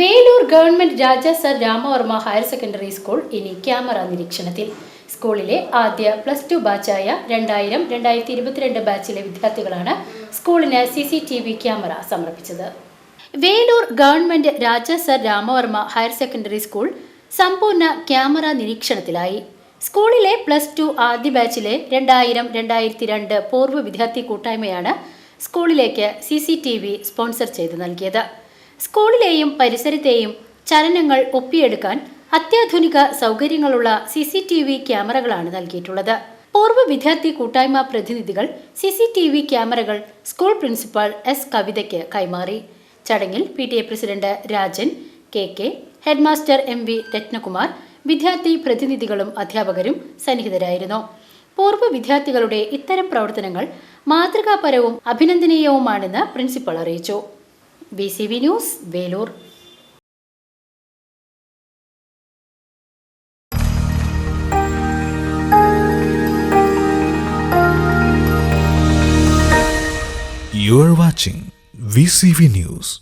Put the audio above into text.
Velur government Raja Sir Ramavarma higher secondary school ഇനി camera നിരീക്ഷണത്തിൽ. സ്കൂളിലെ ആദ്യ പ്ലസ് ടു ബാച്ചായ രണ്ടായിരം രണ്ടായിരത്തി ഇരുപത്തിരണ്ട് ബാച്ചിലെ വിദ്യാർത്ഥികളാണ് സ്കൂളിന് C C T V camera സമർപ്പിച്ചത്. Velur government Raja Sir Ramavarma higher secondary school സമ്പൂർണ ക്യാമറ നിരീക്ഷണത്തിലായി. സ്കൂളിലെ പ്ലസ് ടു ആദ്യ ബാച്ചിലെ രണ്ടായിരം രണ്ടായിരത്തി രണ്ട് പൂർവ വിദ്യാർത്ഥി കൂട്ടായ്മയാണ് സ്കൂളിലേക്ക് C C T V sponsor ചെയ്ത് നൽകിയത്. സ്കൂളിലെയും പരിസരത്തെയും ചലനങ്ങൾ ഒപ്പിയെടുക്കാൻ അത്യാധുനിക സൗകര്യങ്ങളുള്ള സി സി ടി വി ക്യാമറകളാണ് നൽകിയിട്ടുള്ളത്. പൂർവ വിദ്യാർത്ഥി കൂട്ടായ്മ പ്രതിനിധികൾ സി സി ടി വി ക്യാമറകൾ സ്കൂൾ പ്രിൻസിപ്പാൾ എസ് കവിതയ്ക്ക് കൈമാറി. ചടങ്ങിൽ P T A president Rajan K K headmaster M V Ratnakumar വിദ്യാർത്ഥി പ്രതിനിധികളും അധ്യാപകരും സന്നിഹിതരായിരുന്നു. പൂർവ വിദ്യാർത്ഥികളുടെ ഇത്തരം പ്രവർത്തനങ്ങൾ മാതൃകാപരവും അഭിനന്ദനീയവുമാണെന്ന് പ്രിൻസിപ്പൾ അറിയിച്ചു. B C V news Velur You are watching VCV News.